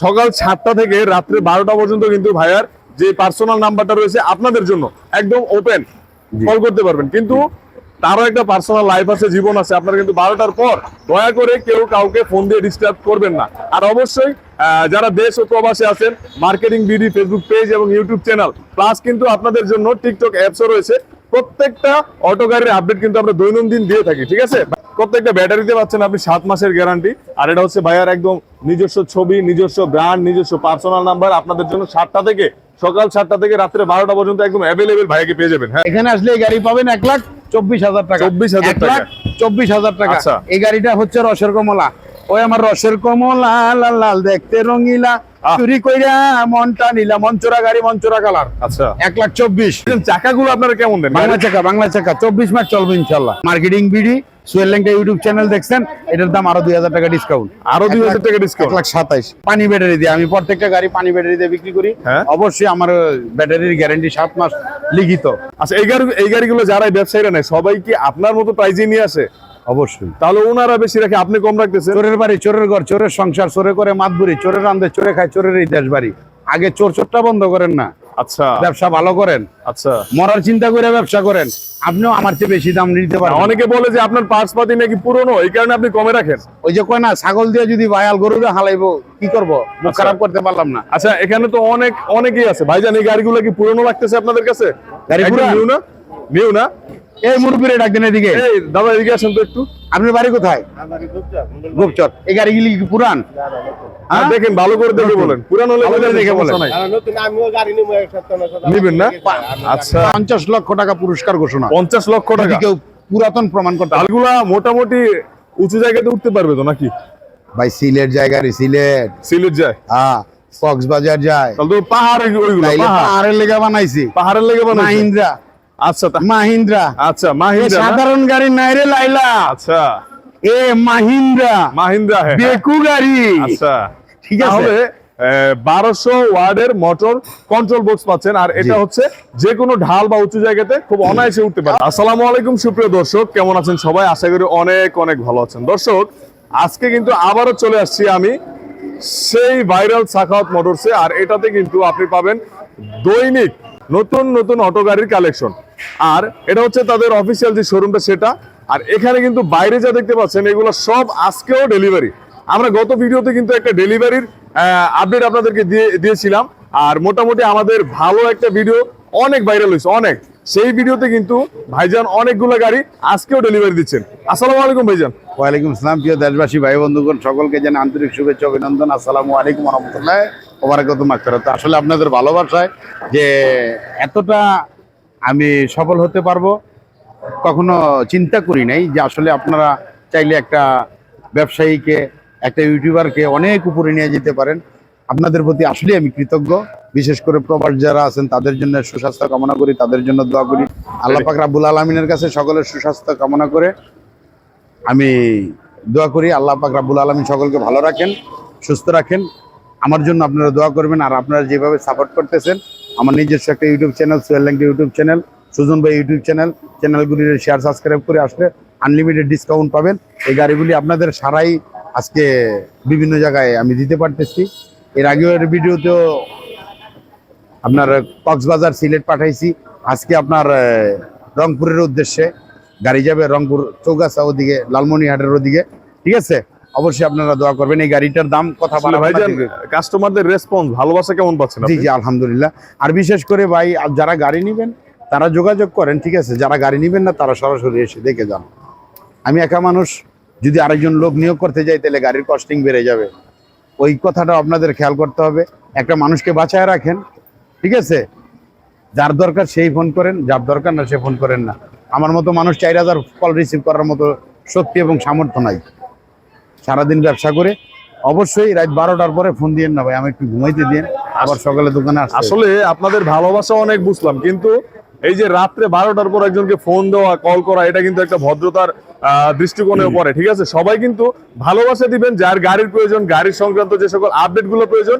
সকাল সাতটা থেকে রাত্রে বারোটা পর্যন্ত কিন্তু ভাইয়ার যে পার্সোনাল নাম্বারটা রয়েছে আপনাদের জন্য একদম ওপেন কল করতে পারবেন। কিন্তু তারও একটা পার্সোনাল লাইফ আছে জীবন আছে। আপনারা কিন্তু বারোটার পর দয়া করে কেউ কাউকে ফোন দিয়ে ডিস্টার্ব করবেন না। আর অবশ্যই যারা দেশ ও প্রবাসে আছেন মার্কেটিং বিডি ফেসবুক পেজ এবং ইউটিউব চ্যানেল প্লাস কিন্তু আপনাদের জন্য টিকটক অ্যাপসও রয়েছে। প্রত্যেকটা অটো গাড়ির আপডেট কিন্তু আমরা দৈনন্দিন দিয়ে থাকি ঠিক আছে? প্রত্যেকটা ব্যাটারিতে পাচ্ছেন আপনি সাত মাসের গ্যারান্টি আর এটা হচ্ছে ভাইয়ার একদম নিজস্ব ছবি নিজস্ব ব্র্যান্ড নিজস্ব পার্সোনাল নাম্বার আপনাদের জন্য সাতটা থেকে সকাল সাতটা থেকে রাত্রে বারোটা পর্যন্ত একদম অ্যাভেলেবেল ভাইয়াকে পেয়ে যাবেন হ্যাঁ? এখানে আসলে এই গাড়ি পাবেন এক লাখ চব্বিশ হাজার টাকা। চব্বিশ হাজার টাকা। চব্বিশ হাজার টাকা। আচ্ছা। এই গাড়িটা হচ্ছে রসের কমলা। ওই আমার রসের কমলা লাল লাল দেখতে রঙিলা। চুরি কইরা মনটা নিলা মঞ্চরা গাড়ি মঞ্চরা কালার। আচ্ছা। এক লাখ চব্বিশ। চাকাগুলো আপনারা কেমন দেন? বাংলা চাকা বাংলা চাকা। চব্বিশ মাস চলবে ইনশাল্লাহ মার্কেটিং বিডি ইউটিউব চ্যানেল দেখছেন এটার দাম আরও দুই হাজার টাকা ডিসকাউন্ট আরও দুই হাজার টাকা এক লাখ সাতাইশ। পানি ব্যাটারি দিয়ে আমি প্রত্যেকটা গাড়ি পানি ব্যাটারি দিয়ে বিক্রি করি। হ্যাঁ। অবশ্যই আমার ব্যাটারির গ্যারান্টি সাত মাস লিখিত। আচ্ছা এই গাড়ি এই গাড়িগুলো যারা ব্যবসায়ীরা নেয় সবাই কি আপনার মতো প্রাইজে নিয়ে আসে? অবশ্যই। তাহলে ওনারা বেশি রাখে আপনি কম রাখতেছেন? চোরের বাড়ি চোরের ঘর চোরের সংসার চোরে করে মাতবুরি চোরের রান্ধে চোরে খায় চোরের এই দেশ বাড়ি। আগে চোর চোরটা বন্ধ করেন না। আচ্ছা। ব্যবসা ভালো করেন। আচ্ছা। মরার চিন্তা করে ব্যবসা করেন। আপনিও আমার চেয়ে বেশি দাম নিতে পারেন অনেকে বলে যে আপনার পার্টস পাতি নাকি পুরনো এই কারণে আপনি কমে রাখেন। ওই যে কয় না ছাগল দিয়ে যদি বায়াল গরু হালাইবো কি করব? খারাপ করতে পারলাম না। আচ্ছা এখানে তো অনেক অনেকেই আছে। ভাইজান এই গাড়িগুলো কি পুরনো লাগতেছে আপনাদের কাছে? গাড়ি নিউ না? নিউ না? এই মুরব্বীরে ডাকবেন এদিকে। দাদা এদিকে আসেন তো একটু। আপনার বাড়ি কোথায়? গোপচর। এই গাড়িগুলি কি পুরান? আর দেখেন ভালো করে দেখে বলেন। পুরান হলে দেখে বলেন। নাই। নতুন আমিও গাড়ি নিবো এক সপ্তাহ না নিবেন না? আচ্ছা। পঞ্চাশ লক্ষ টাকা পুরস্কার ঘোষণা। পঞ্চাশ লক্ষ টাকা? কেউ পুরাতন প্রমাণ করতে। ডালগুলা মোটামুটি উঁচু জায়গাতে উঠতে পারবে তো নাকি? ভাই সিলেট জায়গায় সিলেট। সিলেট যায়? হ্যাঁ কক্সবাজার যায়। তাহলে তো পাহাড় ওইগুলো পাহাড়ের লেগে বানাইছি। পাহাড়ের লেগে বানাইছে? মাহিন্দ্রা। আচ্ছা মাহিন্দ্রা। আচ্ছা মাহিন্দ্রা সাধারণ গাড়ি নাই রে লাইলা। আচ্ছা। এ মাহিন্দ্রা। মাহিন্দ্রা হ্যাঁ বেকু গাড়ি। আচ্ছা। ঠিক আছে। বারোশো ওয়ার্ডের মোটর কন্ট্রোল বক্স পাচ্ছেন আর এটা হচ্ছে যে কোনো ঢাল বা উঁচু জায়গাতে খুব অনায়াসে উঠতে পারে। আসসালামু আলাইকুম সুপ্রিয় দর্শক কেমন আছেন সবাই? আশা করি অনেক অনেক ভালো আছেন। দর্শক আজকে কিন্তু আবারও চলে আসছি আমি সেই ভাইরাল সাখাওয়াত মোটরসে আর এটাতে কিন্তু আপনি পাবেন দৈনিক নতুন নতুন অটো গাড়ির কালেকশন আর এটা হচ্ছে তাদের অফিসিয়াল যে শোরুমটা সেটা। আর এখানে কিন্তু বাইরে যা দেখতে পাচ্ছেন, এগুলো সব আজকেও ডেলিভারি আমরা গত ভিডিওতে কিন্তু একটা ডেলিভারির আপডেট আপনাদেরকে দিয়ে, দিয়েছিলাম। আর মোটামুটি আমাদের ভালো একটা ভিডিও অনেক ভাইরাল হয়েছে, অনেক। সেই ভিডিওতে কিন্তু ভাইজান অনেকগুলো গাড়ি আজকেও ডেলিভারি দিচ্ছেন। আসসালামু আলাইকুম, ভাইজান। ওয়ালাইকুম সালাম প্রিয় দেশবাসী, ভাই, বন্ধুগণ, সকলকে জানে আন্তরিক শুভেচ্ছা, অভিনন্দন। আসসালামু আলাইকুম রহমতুল্লাহ ওবারাকাত মাকফিরাত আসলে আপনাদের ভালোবাসায় যে এতটা আমি সফল হতে পারব, কখনো চিন্তা করি নাই যে আসলে আপনারা চাইলে একটা ব্যবসায়ীকে, একটা ইউটিউবারকে অনেক উপরে নিয়ে যেতে পারেন। আপনাদের প্রতি আসলে আমি কৃতজ্ঞ। বিশেষ করে প্রবাস যারা আছেন, তাদের জন্য সুস্বাস্থ্য কামনা করি, তাদের জন্য দোয়া করি। আল্লাহ পাক রাব্বুল আলমিনের কাছে সকলের সুস্বাস্থ্য কামনা করে আমি দোয়া করি। আল্লাহ পাক রাব্বুল আলমিন সকলকে ভালো রাখেন, সুস্থ রাখেন। আমার জন্য আপনারা দোয়া করবেন আর আপনারা যেভাবে সাপোর্ট করতেছেন, আমার নিজস্ব একটা ইউটিউব চ্যানেল সোয়েল ল্যাংটি ইউটিউব চ্যানেল সুজন ভাই ইউটিউব চ্যানেল চ্যানেলগুলির শেয়ার সাবস্ক্রাইব করে আসলে আনলিমিটেড ডিসকাউন্ট পাবেন। এই গাড়িগুলি আপনাদের সারাই আজকে বিভিন্ন জায়গায় আমি দিতে পারতেছি। এর আগেও এর ভিডিওতেও আপনার কক্সবাজার সিলেট পাঠাইছি। আজকে আপনার রংপুরের উদ্দেশ্যে গাড়ি যাবে রংপুর চৌগাছা ওদিকে লালমনিহাটের ওদিকে। ঠিক আছে? অবশ্যই আপনারা দোয়া করবেন এই গাড়িটার দাম কথা বলা ভাইজান কাস্টমারদের রেসপন্স ভালোবাসা কেমন পাচ্ছেন জি জি আলহামদুলিল্লাহ। আর বিশেষ করে ভাই যারা গাড়ি নেবেন তারা যোগাযোগ করেন ঠিক আছে? যারা গাড়ি নেবেন না তারা সরাসরি এসে দেখে যান। আমি একা মানুষ যদি আরেকজন লোক নিয়োগ করতে যাই তাহলে গাড়ির কস্টিং বেড়ে যাবে। ওই কথাটা আপনাদের খেয়াল করতে হবে। একটা মানুষকে বাঁচায় রাখেন ঠিক আছে? যার দরকার সেই ফোন করেন যার দরকার না সে ফোন করেন না। আমার মতো মানুষ চার হাজার কল রিসিভ করার মতো শক্তি এবং সামর্থ্য নাই। সারাদিন ব্যবসা করে অবশ্যই রাত বারোটার পরে ফোন দিয়েন না ভাই আমি একটু ঘুমাইতে দিন আবার সকালে দোকানে আসলে আপনাদের ভালোবাসা অনেক বুঝলাম কিন্তু এই যে রাত্রে বারোটার পর একজনকে ফোন দেওয়া কল করা এটা কিন্তু একটা ভদ্রতার দৃষ্টিকোণে পড়ে ঠিক আছে? সবাই কিন্তু ভালোবাসা দিবেন যার গাড়ির প্রয়োজন গাড়ির সংক্রান্ত যে সকল আপডেটগুলো প্রয়োজন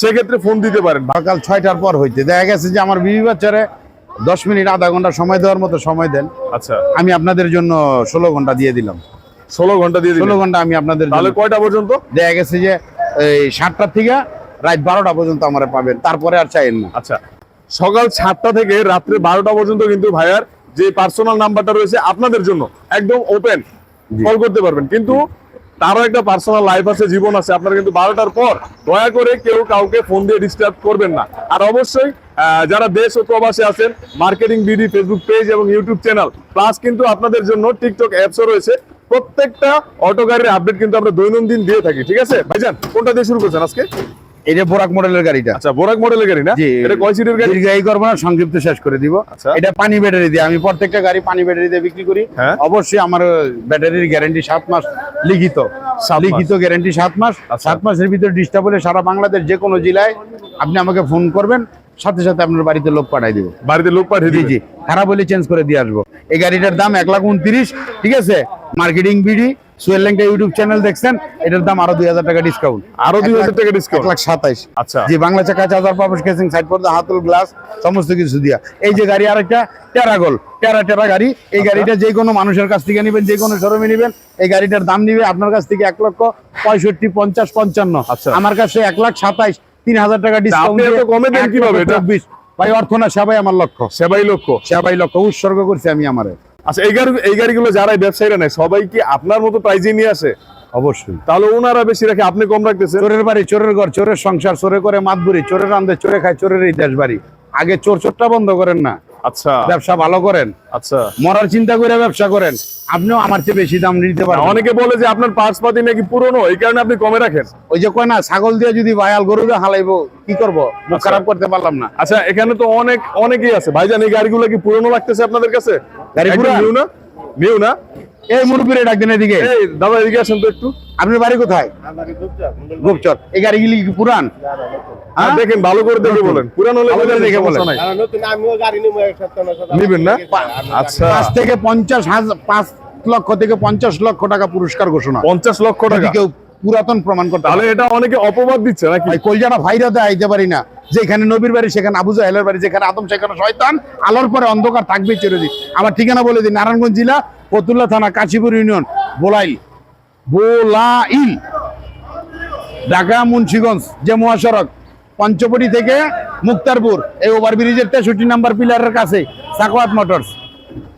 সেক্ষেত্রে ফোন দিতে পারেন। সকাল ছয়টার পর হইতে। দেখা গেছে যে আমার বিবি বাচ্চারে দশ মিনিট আধা ঘণ্টা সময় দেওয়ার মতো সময় দেন। আচ্ছা। আমি আপনাদের জন্য ষোলো ঘণ্টা দিয়ে দিলাম। ষোলো ঘণ্টা দিয়ে ষোলো ঘণ্টা আমি আপনাদের তাহলে কয়টা পর্যন্ত? দেখা গেছে যে এই সাতটার থেকে রাত বারোটা পর্যন্ত আমরা পাবেন। তারপরে আর চাইেন না। আচ্ছা। সকাল সাতটা থেকে রাত্রে বারোটা পর্যন্ত কিন্তু ভাইয়ার যে পার্সোনাল নাম্বারটা রয়েছে আপনাদের জন্য একদম ওপেন কল করতে পারবেন। কিন্তু তারও একটা পার্সোনাল লাইফ আছে জীবন আছে। আপনারা কিন্তু বারোটার পর দয়া করে কেউ কাউকে ফোন দিয়ে ডিস্টার্ব করবেন না। আর অবশ্যই যারা দেশ ও প্রবাসে আছেন মার্কেটিং বিডি ফেসবুক পেজ এবং ইউটিউব চ্যানেল প্লাস কিন্তু আপনাদের জন্য টিকটক অ্যাপসও রয়েছে। প্রত্যেকটা অটো গাড়ির আপডেট কিন্তু আমরা দৈনন্দিন দিয়ে থাকি ঠিক আছে? ভাইজান কোনটা দিয়ে শুরু করছেন আজকে? এটা বোরাক মডেলের গাড়িটা। আচ্ছা বোরাক মডেলের গাড়ি না? এটা কয় সিটের গাড়ি? দীর্ঘায়ী করব না সংক্ষিপ্ত শেষ করে দিব। আচ্ছা। এটা পানি ব্যাটারি দিয়ে আমি প্রত্যেকটা গাড়ি পানি ব্যাটারি দিয়ে বিক্রি করি। হ্যাঁ। অবশ্যই আমার ব্যাটারির গ্যারান্টি সাত মাস লিখিত। লিখিত গ্যারান্টি সাত মাস। আচ্ছা। সাত মাসের ভিতরে ডিস্টার্ব হলে সারা বাংলাদেশ যে কোনো জেলায় আপনি আমাকে ফোন করবেন সাথে সাথে আপনার বাড়িতে লোক পাঠাই দিব। বাড়িতে লোক পাঠিয়ে দিয়েছি খারাপ হলে চেঞ্জ করে দিয়ে আসব। এই গাড়িটার দাম এক লাখ উনত্রিশ ঠিক আছে? মার্কেটিং বিডি ইউটিউব চ্যানেল দেখছেন এটার দাম আরও দুই হাজার টাকা ডিসকাউন্ট আরও দুই হাজার টাকা ডিসকাউন্ট লাখ সাতাইশ। আচ্ছা। জি বাংলা চাকা চার্জার সাইড পর্দা হাতুল গ্লাস সমস্ত কিছু দিয়া। এই যে গাড়ি আরেকটা টেরাগোল টেরা টেরা গাড়ি। এই আচ্ছা। গাড়িটা যে কোনো মানুষের কাছ থেকে নেবেন যে কোনো শোরুমে নেবেন এই গাড়িটার দাম নিবে আপনার কাছ থেকে এক লক্ষ পঁয়ষট্টি পঞ্চাশ পঞ্চান্ন। আচ্ছা। আমার কাছে এক লাখ সাতাইশ তিন হাজার টাকা ডিসকাউন্ট কমে দেন কীভাবে? চব্বিশ। ভাই অর্থ না সেবাই আমার লক্ষ্য। সেবাই লক্ষ্য। সেবাই লক্ষ্য। উৎসর্গ করছি আমি আমারে। আচ্ছা এই গাড়ি এই গাড়িগুলো যারা ব্যবসায়ীরা নেয় সবাই কি আপনার মতো প্রাইজে নিয়ে আসে? অবশ্যই। তাহলে ওনারা বেশি রাখে আপনি কম রাখতেছেন? চোরের বাড়ি চোরের ঘর চোরের সংসার চোরে করে মাতবুরি চোরের আন্দে চোরে খায় চোরের এই দেশ বাড়ি আগে চোর চোরটা বন্ধ করেন না। আচ্ছা। ব্যবসা ভালো করেন। আচ্ছা। মরার চিন্তা করে ব্যবসা করেন আপনিও আমার চেয়ে বেশি দাম নিতে পারেন অনেকে বলে যে আপনার পার্স পাতি নাকি পুরনো এই কারণে আপনি কমে রাখেন। ওই যে কয় না ছাগল দিয়ে যদি বায়াল গরু হালাইবো কি করব? মুখ আচ্ছা। খারাপ করতে পারলাম না। আচ্ছা এখানে তো অনেক অনেকেই আছে। ভাইজান এই গাড়িগুলো কি পুরনো লাগতেছে আপনাদের কাছে? গাড়ি নিউ না? নিউ না? এই মুরব্বীরে ডাক দিন এদিকে। এই দাদা এদিকে আসেন তো একটু। আপনার বাড়ি কোথায়? গোপচর। এই গাড়িগুলি কি পুরান? হ্যাঁ? দেখেন ভালো করে দেখে বলেন। পুরানো হলে ভালো করে দেখে বলেন। নাই। নতুন আমিও গাড়ি নিবো এক সপ্তাহ নিবেন না? আচ্ছা। পাঁচ থেকে পঞ্চাশ হাজার পাঁচ লক্ষ থেকে পঞ্চাশ লক্ষ টাকা পুরস্কার ঘোষণা। পঞ্চাশ লক্ষ টাকা? কেউ পুরাতন প্রমাণ করতে তাহলে এটা অনেকে অপবাদ দিচ্ছে নাকি? কলজাটা ভাইরাতে আইতে পারি না। যেখানে নবীর বাড়ি সেখানে আবু জাহেলের বাড়ি যেখানে আদম সেখানে শয়তান আলোর পরে অন্ধকার থাকবেই চিরদিন। আমার ঠিকানা বলে দিই নারায়ণগঞ্জ জেলা ফতুল্লা থানা কাশীপুর ইউনিয়ন বোলাইল। বোলাইল। ঢাকা মুন্সিগঞ্জ যে মহাসড়ক পঞ্চপটি থেকে মুক্তারপুর এই ওভারব্রিজের তেষট্টি নাম্বার পিলারের কাছে সাকওয়াত মোটরস।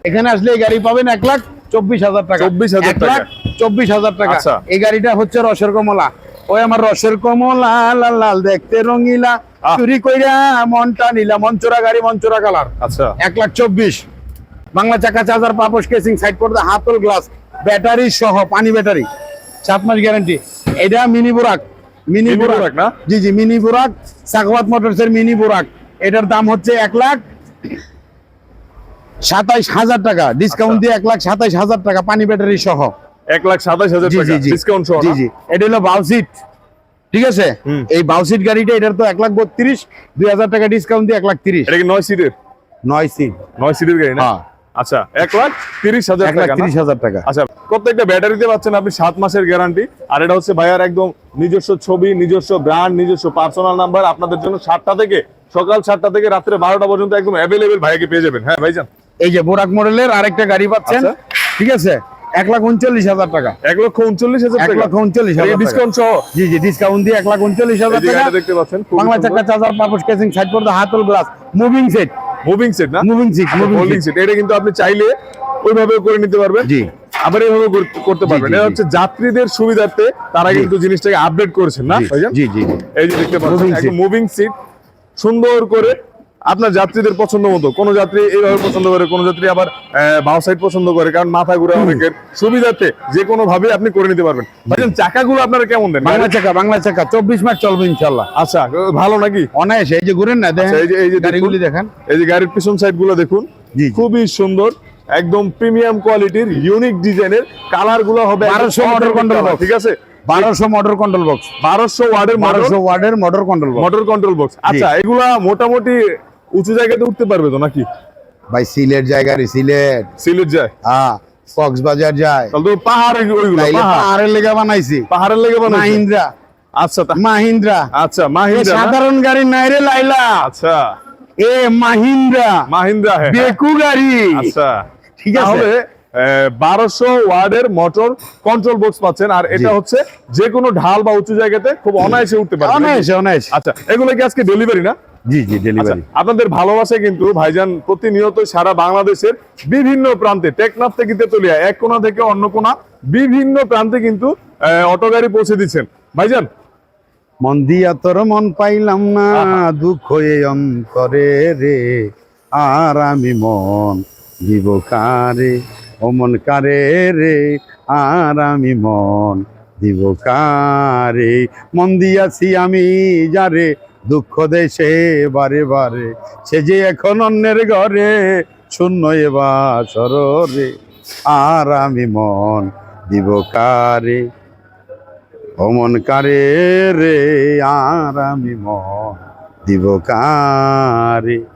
এখানে আসলে এই গাড়ি পাবেন এক লাখ চব্বিশ হাজার টাকা। চব্বিশ হাজার টাকা। চব্বিশ হাজার টাকা। আচ্ছা। এই গাড়িটা হচ্ছে রসের কমলা। ওই আমার রসের কমলা লাল লাল দেখতে রঙিলা। চুরি কইরা মনটা নিলা মঞ্চরা গাড়ি মঞ্চরা কালার। আচ্ছা। এক লাখ চব্বিশ। বাংলা চাকা চার্জার পাপস কেসিং সাইড পর্দা হাতল গ্লাস ব্যাটারি সহ পানি ব্যাটারি। সাত মাস গ্যারান্টি এটা মিনি বুরাক মিনি বুরাক। না? জি জি মিনি বুরাক সাকওয়াত মোটরস এর মিনি বুরাক। এটার দাম হচ্ছে এক লাখ সাতাইশ হাজার টাকা। ডিসকাউন্ট দিয়ে এক লাখ সাতাইশ হাজার টাকা পানি ব্যাটারি সহ। এক লাখ সাতাশ হাজার টাকা। ডিসকাউন্ট সহ জি জি। এটা হলো বাউসিট ঠিক আছে। এই বাউসিট গাড়িটা এটার তো এক লাখ বত্রিশ দুই হাজার টাকা ডিসকাউন্ট দিয়ে এক লাখ তিরিশ। এটা কি নয় সিটের নয় সিট নয় সিটের গাড়ি না? হ্যাঁ। আচ্ছা এক লাখ তিরিশ হাজার টাকা? তিরিশ হাজার টাকা। আচ্ছা প্রত্যেকটা ব্যাটারিতে পাচ্ছেন আপনি সাত মাসের গ্যারান্টি আর এটা হচ্ছে ভাইয়ার একদম নিজস্ব ছবি নিজস্ব ব্র্যান্ড নিজস্ব পার্সোনাল নাম্বার আপনাদের জন্য সাতটা থেকে সকাল সাতটা থেকে রাত্রে বারোটা পর্যন্ত একদম অ্যাভেলেবেল ভাইয়াকে পেয়ে যাবেন। হ্যাঁ ভাইজান? এই যে বোরাক মডেলের আরেকটা গাড়ি পাচ্ছেন আচ্ছা। ঠিক আছে? এক লাখ উনচল্লিশ হাজার টাকা। এক লক্ষ উনচল্লিশ হাজার এক লক্ষ উনচল্লিশ হাজার ডিসকাউন্ট সহ। জি জি ডিসকাউন্ট দিয়ে এক লাখ উনচল্লিশ হাজার টাকা। দেখতে পাচ্ছেন বাংলা চাকা চার্জার পাপস কেসিং সাইড পর্দা হাতল glass moving set moving set না? মুভিং সিট মুভিং সেট এটা কিন্তু আপনি চাইলে ওইভাবে করে নিতে পারবেন। জি। আবার এইভাবে করতে পারবেন। এটা হচ্ছে যাত্রীদের সুবিধার্থে তারা কিন্তু জিনিসটাকে আপডেট করেছেন না জি, জি এই যে দেখতে পাচ্ছেন মুভিং সিট সুন্দর করে আপনার যাত্রীদের পছন্দ মতো। কোন যাত্রী এইভাবে পছন্দ করে কোন যাত্রী আবার বাউ সাইড পছন্দ করে কারণ মাথা ঘুরে অনেকের সুবিধার্থে যে কোনো ভাবে আপনি করে নিতে পারবেন। ভাইজান চাকাগুলো আপনারা কেমন দেন? বাংলা চাকা বাংলা চাকা। চব্বিশ মাস চলবে ইনশাল্লাহ আচ্ছা ভালো নাকি? অনায়াসে। এই যে ঘুরেন না দেখেন আচ্ছা, এই যে- এই যে গাড়িগুলি দেখেন। এই যে গাড়ির পিছন সাইডগুলো দেখুন। খুবই সুন্দর একদম প্রিমিয়াম কোয়ালিটির ইউনিক ডিজাইনের কালারগুলো হবে একদম 1200 motor automatic control color, box। ঠিক আছে? বারোশো মোটর কন্ট্রোল বক্স বারোশো ওয়ার্ডের বারোশো ওয়ার্ডের motor control motor control box আচ্ছা এগুলা মোটামুটি উঁচু জায়গাতে উঠতে পারবে তো নাকি? ভাই সিলেট জায়গা রে সিলেট। সিলেট যায়? হ্যাঁ কক্সবাজার যায়। তাহলে তো পাহাড় ওইগুলো পাহাড়ের লেগে বানাইছি। পাহাড়ের লেগে বানাইছে? মাহিন্দ্রা। আচ্ছা মাহিন্দ্রা। আচ্ছা মাহিন্দ্রা সাধারণ গাড়ি নাই রে লাইলা। আচ্ছা। এ মাহিন্দ্রা। মাহিন্দ্রা হ্যাঁ। বেকু গাড়ি। আচ্ছা। ঠিক আছে। বারোশো ওয়ার্ডের মোটর কন্ট্রোল বক্স পাচ্ছেন আর এটা হচ্ছে যে কোনো ঢাল বা উঁচু জায়গাতে খুব অনায়াসে উঠতে পারে অনায়াসে অনায়াসে। আচ্ছা এগুলো কি আজকে ডেলিভারি না? জি জি আচ্ছা, ডেলিভারি আপনাদের ভালোবাসা কিন্তু ভাইজান প্রতিনিয়ত সারা বাংলাদেশের বিভিন্ন প্রান্তে টেকনাফ থেকে তেতুলিয়া এক কোণা থেকে অন্য কোনা বিভিন্ন প্রান্তে কিন্তু অটো গাড়ি পৌঁছে দিচ্ছেন। ভাইজান? মন দিয়া তোর মন পাইলাম না দুঃখ অন্তরে রে আর আমি মন দিব কারে? ও মন কারে রে আর আমি মন দিব কারে? মন দিয়াছি আমি যারে দুঃখ দেশে বারে বারে। সে যে এখন অন্যের ঘরে, শূন্য এবার সররে। আর আমি মন দিব কারে? অমন কারে রে? আর আমি মন দিব কারে?